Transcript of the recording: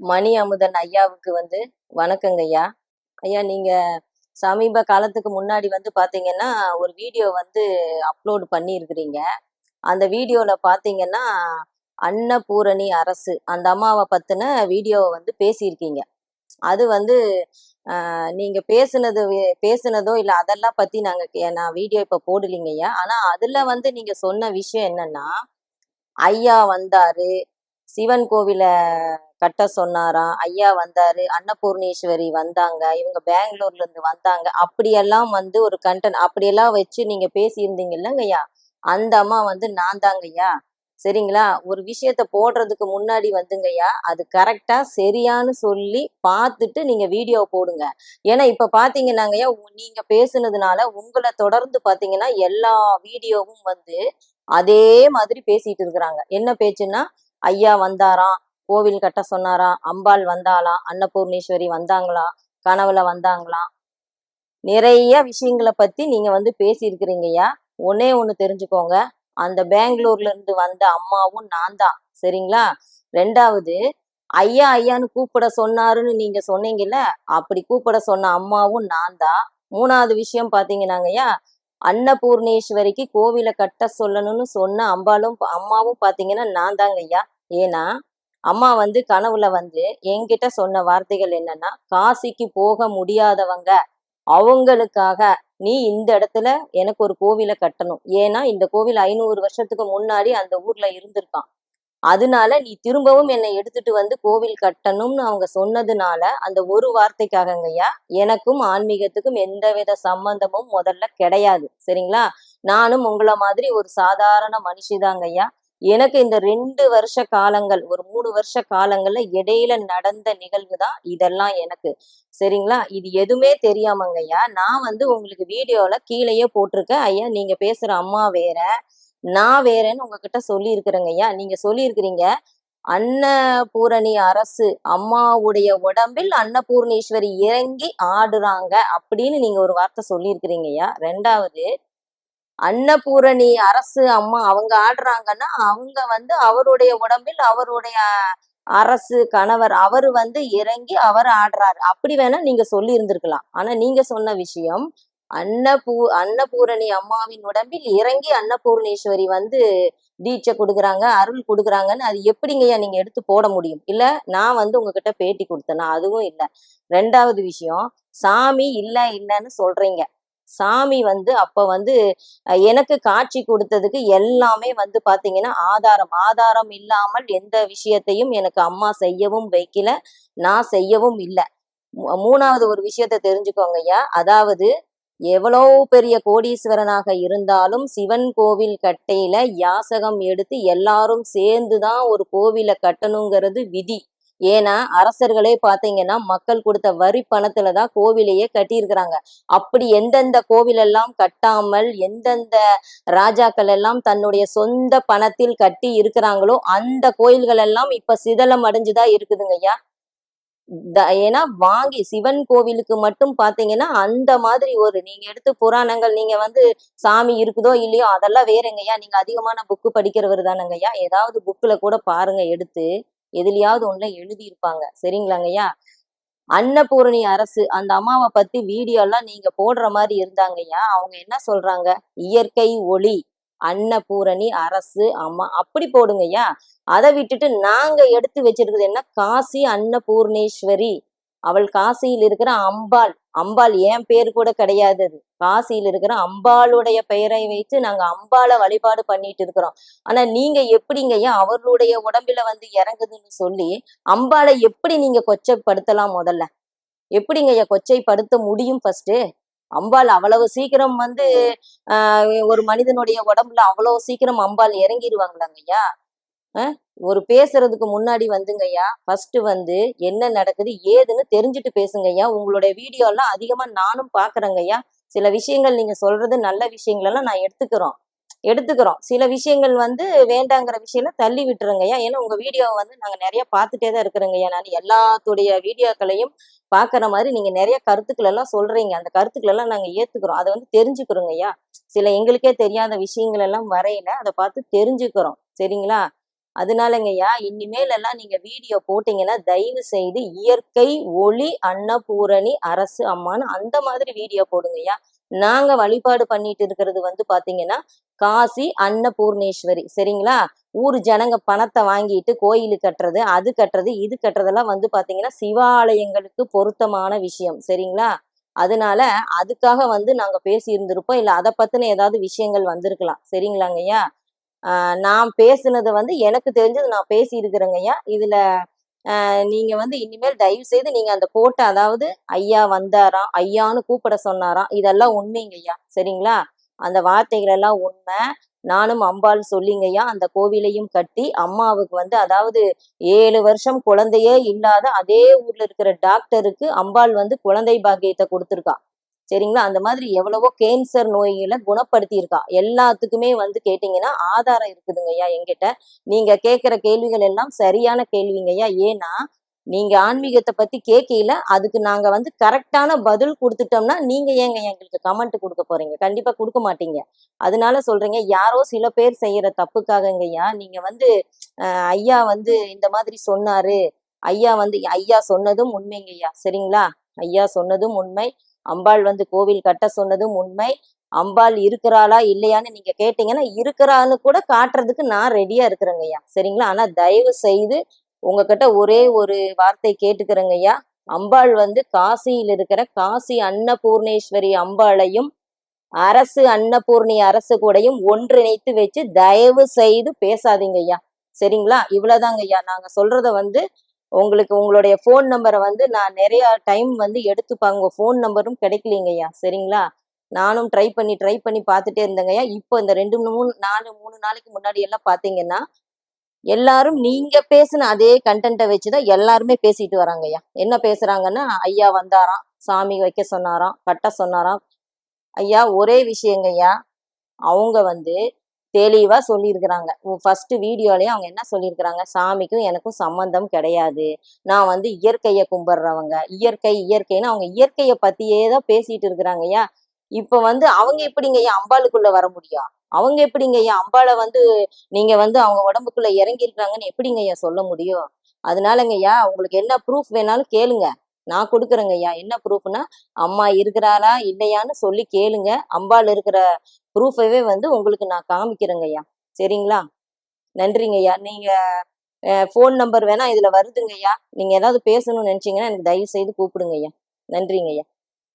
மணி அமுதன் ஐயாவுக்கு வந்து வணக்கங்க ஐயா. ஐயா நீங்க சமீப காலத்துக்கு முன்னாடி வந்து பாத்தீங்கன்னா ஒரு வீடியோ வந்து அப்லோடு பண்ணியிருக்கிறீங்க. அந்த வீடியோல பாத்தீங்கன்னா அன்னபூரணி அரசு அந்த அம்மாவை பத்தின வீடியோவை வந்து பேசியிருக்கீங்க. அது வந்து நீங்க பேசுனது வே- பேசுனதோ இல்ல அதெல்லாம் பத்தி நாங்க கே- நான் வீடியோ இப்ப போடலீங்க ஐயா. ஆனா அதுல வந்து நீங்க சொன்ன விஷயம் என்னன்னா ஐயா வந்தாரு. சிவன் கோவில கட்ட சொன்னாராம். ஐயா வந்தாரு. அன்னபூர்ணேஸ்வரி வந்தாங்க. இவங்க பெங்களூர்ல இருந்து வந்தாங்க. அப்படியெல்லாம் வந்து ஒரு கண்டென்ட் அப்படியெல்லாம் வச்சு நீங்க பேசியிருந்தீங்க இல்லைங்கய்யா அந்த அம்மா வந்து நான் தாங்கய்யா சரிங்களா? ஒரு விஷயத்த போடுறதுக்கு முன்னாடி வந்துங்கய்யா அது கரெக்டா சரியான்னு சொல்லி பார்த்துட்டு நீங்க வீடியோ போடுங்க. ஏன்னா இப்ப பாத்தீங்கன்னாங்கய்யா உ- நீங்க பேசுனதுனால உங்களை தொடர்ந்து பாத்தீங்கன்னா எல்லா வீடியோவும் வந்து அதே மாதிரி பேசிட்டு இருக்கிறாங்க. என்ன பேச்சுன்னா ஐயா வந்தாராம். கோவில் கட்ட சொன்னாராம் அம்பாள் வந்தாலாம் அன்னபூர்ணேஸ்வரி வந்தாங்களாம் கனவுல வந்தாங்களாம் நிறைய விஷயங்களை பத்தி நீங்க வந்து பேசியிருக்கிறீங்கய்யா. ஒன்னே ஒன்று தெரிஞ்சுக்கோங்க. அந்த பெங்களூர்ல இருந்து வந்த அம்மாவும் நான் தான். சரிங்களா? ரெண்டாவது ஐயா ஐயான்னு கூப்பிட சொன்னாருன்னு நீங்க சொன்னீங்கல்ல அப்படி கூப்பிட சொன்ன அம்மாவும் நான் தான். மூணாவது விஷயம் பாத்தீங்கன்னாங்கய்யா அன்னபூர்ணேஸ்வரிக்கு கோவிலை கட்ட சொல்லணும்னு சொன்ன அம்பாலும் அம்மாவும் பாத்தீங்கன்னா நான் தாங்க ஐயா ஏன்னா அம்மா வந்து கனவுல வந்து என்கிட்ட சொன்ன வார்த்தைகள் என்னன்னா காசிக்கு போக முடியாதவங்க அவங்களுக்காக நீ இந்த இடத்துல எனக்கு ஒரு கோவிலை கட்டணும். ஏன்னா இந்த கோவில் ஐநூறு வருஷத்துக்கு முன்னாடி அந்த ஊர்ல இருந்திருக்கான் அதனால நீ திரும்பவும் என்னை எடுத்துட்டு வந்து கோவில் கட்டணும்னு அவங்க சொன்னதுனால அந்த ஒரு வார்த்தைக்காகங்கய்யா எனக்கும் ஆன்மீகத்துக்கும் எந்தவித சம்பந்தமும் முதல்ல கிடையாது. சரிங்களா? நானும் உங்களை மாதிரி ஒரு சாதாரண மனுஷிதாங்கய்யா எனக்கு இந்த ரெண்டு வருஷ காலங்கள் ஒரு மூணு வருஷ காலங்கள்ல இடையில நடந்த நிகழ்வு தான் இதெல்லாம் எனக்கு. சரிங்களா? இது எதுவுமே தெரியாமங்கய்யா நான் வந்து உங்களுக்கு வீடியோல கீழேயே போட்டிருக்கேன். ஐயா நீங்க பேசுற அம்மா வேற நான் வேறேன்னு உங்ககிட்ட சொல்லி இருக்கிறேங்க ஐயா நீங்க சொல்லியிருக்கிறீங்க அன்னபூரணி அரசு அம்மாவுடைய உடம்பில் அன்னபூர்ணீஸ்வரி இறங்கி ஆடுறாங்க அப்படின்னு நீங்க ஒரு வார்த்தை சொல்லியிருக்கிறீங்க ஐயா ரெண்டாவது அன்னபூரணி அரசு அம்மா அவங்க ஆடுறாங்கன்னா அவங்க வந்து அவருடைய உடம்பில் அவருடைய அரசு கணவர் அவர் வந்து இறங்கி அவர் ஆடுறாரு. அப்படி வேணா நீங்க சொல்லி இருந்திருக்கலாம் ஆனா நீங்க சொன்ன விஷயம் அன்னபூ அன்னபூரணி அம்மாவின் உடம்பில் இறங்கி அன்னபூர்ணேஸ்வரி வந்து தீட்சை கொடுக்குறாங்க அருள் கொடுக்குறாங்கன்னு அது எப்படிங்கய்யா நீங்க எடுத்து போட முடியும்? இல்ல நான் வந்து உங்ககிட்ட பேட்டி கொடுத்தேனா? அதுவும் இல்லை. ரெண்டாவது விஷயம் சாமி இல்ல இல்லைன்னு சொல்றீங்க. சாமி வந்து அப்ப வந்து எனக்கு காட்சி கொடுத்ததுக்கு எல்லாமே வந்து பாத்தீங்கன்னா ஆதாரம். ஆதாரம் இல்லாமல் எந்த விஷயத்தையும் எனக்கு அம்மா செய்யவும் வைக்கல நான் செய்யவும் இல்லை. மூணாவது ஒரு விஷயத்த தெரிஞ்சுக்கோங்க ஐயா. அதாவது எவ்வளோ பெரிய கோடீஸ்வரனாக இருந்தாலும் சிவன் கோவில் கட்டையில யாசகம் எடுத்து எல்லாரும் சேர்ந்து தான் ஒரு கோவிலை கட்டணுங்கிறது விதி. ஏன்னா அரசர்களே பாத்தீங்கன்னா மக்கள் கொடுத்த வரி பணத்துல தான் கோவிலையே கட்டியிருக்கிறாங்க. அப்படி எந்தெந்த கோவில் எல்லாம் கட்டாமல் எந்தெந்த ராஜாக்கள் எல்லாம் தன்னுடைய சொந்த பணத்தில் கட்டி இருக்கிறாங்களோ அந்த கோயில்கள் எல்லாம் இப்ப சிதலம் அடைஞ்சுதான் இருக்குதுங்க ஐயா. த- ஏன்னா வாங்கி சிவன் கோவிலுக்கு மட்டும் பாத்தீங்கன்னா அந்த மாதிரி ஒரு நீங்க எடுத்து புராணங்கள் நீங்க வந்து சாமி இருக்குதோ இல்லையோ அதெல்லாம் வேறுங்கய்யா நீங்க அதிகமான புக்கு படிக்கிறவர் தானங்கய்யா ஏதாவது புக்ல கூட பாருங்க எடுத்து. எதுலயாவது ஒண்ணுல எழுதி இருப்பாங்க சரிங்களாங்கய்யா? அன்னபூரணி அரசு அந்த அம்மாவை பத்தி வீடியோ எல்லாம் நீங்க போடுற மாதிரி இருந்தாங்கய்யா? அவங்க என்ன சொல்றாங்க? இயற்கை ஒளி அன்னபூரணி அரசு அம்மா அப்படி போடுங்கய்யா. அதை விட்டுட்டு நாங்க எடுத்து வச்சிருக்கிறது என்ன? காசி அன்னபூர்ணேஸ்வரி. அவள் காசியில் இருக்கிற அம்பாள். அம்பாள் என் பேர் கூட கிடையாது அது. காசியில் இருக்கிற அம்பாளுடைய பெயரை வைத்து நாங்க அம்பாளை வழிபாடு பண்ணிட்டு இருக்கிறோம். ஆனா நீங்க எப்படிங்கய்யா அவர்களுடைய உடம்புல வந்து இறங்குதுன்னு சொல்லி அம்பாளை எப்படி நீங்க கொச்சைப்படுத்தலாம் முதல்ல? எப்படிங்கய்யா கொச்சைப்படுத்த முடியும் ஃபர்ஸ்ட் அம்பாள் அவ்வளவு சீக்கிரம் வந்து ஆஹ் ஒரு மனிதனுடைய உடம்புல அவ்வளவு சீக்கிரம் அம்பாள் இறங்கிடுவாங்களாங்கய்யா ஐயா? ஒரு பேசுறதுக்கு முன்னாடி வந்துங்கய்யா. ஃபர்ஸ்ட் வந்து என்ன நடக்குது ஏதுன்னு தெரிஞ்சுட்டு பேசுங்கய்யா. உங்களுடைய வீடியோ எல்லாம் அதிகமா நானும் பாக்குறேங்கய்யா. சில விஷயங்கள் நீங்க சொல்றது நல்ல விஷயங்கள் எல்லாம் நான் எடுத்துக்கிறோம். எடுத்துக்கிறோம். சில விஷயங்கள் வந்து வேண்டாங்கிற விஷயம் தள்ளி விட்டுருங்கய்யா ஏன்னா உங்க வீடியோவை வந்து நாங்க நிறைய பார்த்துட்டே தான் இருக்கிறோங்கய்யா நான். எல்லாத்துடைய வீடியோக்களையும் பாக்குற மாதிரி நீங்க நிறைய கருத்துக்கள் எல்லாம் சொல்றீங்க. அந்த கருத்துக்கள் எல்லாம் நாங்க ஏத்துக்கிறோம். அதை வந்து தெரிஞ்சுக்கிறோங்கய்யா. சில எங்களுக்கே தெரியாத விஷயங்கள் எல்லாம் வரையில. அதை பார்த்து தெரிஞ்சுக்கிறோம். சரிங்களா? அதனாலங்கய்யா இனிமேல் எல்லாம் நீங்க வீடியோ போட்டீங்கன்னா தயவு செய்து இயற்கை ஒளி அன்னபூரணி அரசு அம்மான்னு அந்த மாதிரி வீடியோ போடுங்கய்யா. நாங்க வழிபாடு பண்ணிட்டு இருக்கிறது வந்து பாத்தீங்கன்னா காசி அன்னபூர்ணேஸ்வரி சரிங்களா? ஊர் ஜனங்க பணத்தை வாங்கிட்டு கோயில் கட்டுறது அது கட்டுறது இது கட்டுறதெல்லாம் வந்து பாத்தீங்கன்னா சிவாலயங்களுக்கு பொருத்தமான விஷயம் சரிங்களா? அதனால அதுக்காக வந்து நாங்க பேசி இருந்திருப்போம் இல்ல அதை பத்தின ஏதாவது விஷயங்கள் வந்திருக்கலாம் சரிங்களாங்கய்யா? நான் பேசுனது வந்து எனக்கு தெரிஞ்சது நான் பேசி இருக்கிறேங்கய்யா இதுல நீங்க வந்து இனிமேல் தயவு செய்து நீங்க அந்த கோட்டை அதாவது ஐயா வந்தாராம் ஐயான்னு கூப்பிட சொன்னாராம் இதெல்லாம் உண்மைங்கய்யா சரிங்களா? அந்த வார்த்தைகள் எல்லாம் உண்மை. நானும் அம்பாள் சொல்லிங்கய்யா அந்த கோவிலையும் கட்டி அம்மாவுக்கு வந்து அதாவது ஏழு வருஷம் குழந்தையே இல்லாத அதே ஊர்ல இருக்கிற டாக்டருக்கு அம்பாள் வந்து குழந்தை பாக்கியத்தை கொடுத்துருக்கா. சரிங்களா? அந்த மாதிரி எவ்வளவோ கேன்சர் நோய்களை குணப்படுத்தியிருக்கா. எல்லாத்துக்குமே வந்து கேட்டீங்கன்னா ஆதாரம் இருக்குதுங்கய்யா எங்கிட்ட நீங்க கேட்கிற கேள்விகள் எல்லாம் சரியான கேள்விங்கய்யா ஏன்னா நீங்க ஆன்மீகத்தை பத்தி கேட்கல அதுக்கு நாங்க வந்து கரெக்டான பதில் கொடுத்துட்டோம்னா நீங்க ஏங்க எங்களுக்கு கமெண்ட் கொடுக்க போறீங்க? கண்டிப்பா கொடுக்க மாட்டீங்க. அதனால சொல்றீங்க யாரோ சில பேர் செய்யற தப்புக்காகங்கய்யா நீங்க வந்து ஐயா வந்து இந்த மாதிரி சொன்னாரு. ஐயா வந்து ஐயா சொன்னதும் உண்மைங்கய்யா சரிங்களா? ஐயா சொன்னதும் உண்மை. அம்பாள் வந்து கோவில் கட்ட சொன்னதும் உண்மை. அம்பாள் இருக்கிறாளா இல்லையான்னு நீங்க கேட்டீங்கன்னா இருக்கிறான்னு கூட காட்டுறதுக்கு நான் ரெடியா இருக்கிறேங்கய்யா சரிங்களா? ஆனா தயவு செய்து உங்ககிட்ட ஒரே ஒரு வார்த்தை கேட்டுக்கிறேங்கய்யா அம்பாள் வந்து காசியில் இருக்கிற காசி அன்னபூர்ணேஸ்வரி அம்பாளையும் அரசு அன்னபூர்ணி அரசு கூடையும் ஒன்றிணைத்து வச்சு தயவு செய்து பேசாதீங்க ஐயா. சரிங்களா? இவ்வளவுதாங்க ஐயா. நாங்க சொல்றத வந்து உங்களுக்கு உங்களுடைய ஃபோன் நம்பரை வந்து நான் நிறைய டைம் வந்து எடுத்துப்பாங்க ஃபோன் நம்பரும் கிடைக்கலீங்கய்யா சரிங்களா? நானும் ட்ரை பண்ணி ட்ரை பண்ணி பார்த்துட்டே இருந்தேங்கய்யா இப்போ இந்த ரெண்டு மூணு நாலு மூணு நாளைக்கு முன்னாடி எல்லாம் பார்த்தீங்கன்னா எல்லாரும் நீங்க பேசின அதே கண்டென்ட்டை வச்சுதான் எல்லாருமே பேசிட்டு வராங்க ஐயா. என்ன பேசுறாங்கன்னா ஐயா வந்தாராம். சாமி வைக்க சொன்னாராம். கட்ட சொன்னாராம். ஐயா ஒரே விஷயங்கய்யா அவங்க வந்து தெளிவா சொல்லியிருக்கிறாங்க. ஃபர்ஸ்ட் வீடியோலயே அவங்க என்ன சொல்லியிருக்கிறாங்க? சாமிக்கும் எனக்கும் சம்பந்தம் கிடையாது. நான் வந்து இயற்கையை கும்பிடுறவங்க. இயற்கை இயற்கைன்னு அவங்க இயற்கையை பத்தியே தான் பேசிட்டு இருக்கிறாங்க ஐயா. இப்ப வந்து அவங்க எப்படிங்க ஐயா அம்பாளுக்குள்ள வர முடியும்? அவங்க எப்படிங்க ஐயா அம்பாளை வந்து நீங்க வந்து அவங்க உடம்புக்குள்ள இறங்கி இருக்கிறாங்கன்னு எப்படிங்க ஐயா சொல்ல முடியும்? அதனாலங்க ஐயா உங்களுக்கு என்ன ப்ரூஃப் வேணாலும் கேளுங்க. நான் கொடுக்குறேங்க ஐயா. என்ன ப்ரூஃப்னா அம்மா இருக்கிறாளா இல்லையான்னு சொல்லி கேளுங்க. அம்பாள் இருக்கிற ப்ரூஃபவே வந்து உங்களுக்கு நான் காமிக்கிறேங்க ஐயா. சரிங்களா? நன்றிங்க ஐயா. நீங்க ஃபோன் நம்பர் வேணா இதுல வருதுங்க ஐயா. நீங்க ஏதாவது பேசணும்னு நினைச்சீங்கன்னா எனக்கு தயவு செய்து கூப்பிடுங்க ஐயா. நன்றிங்க ஐயா.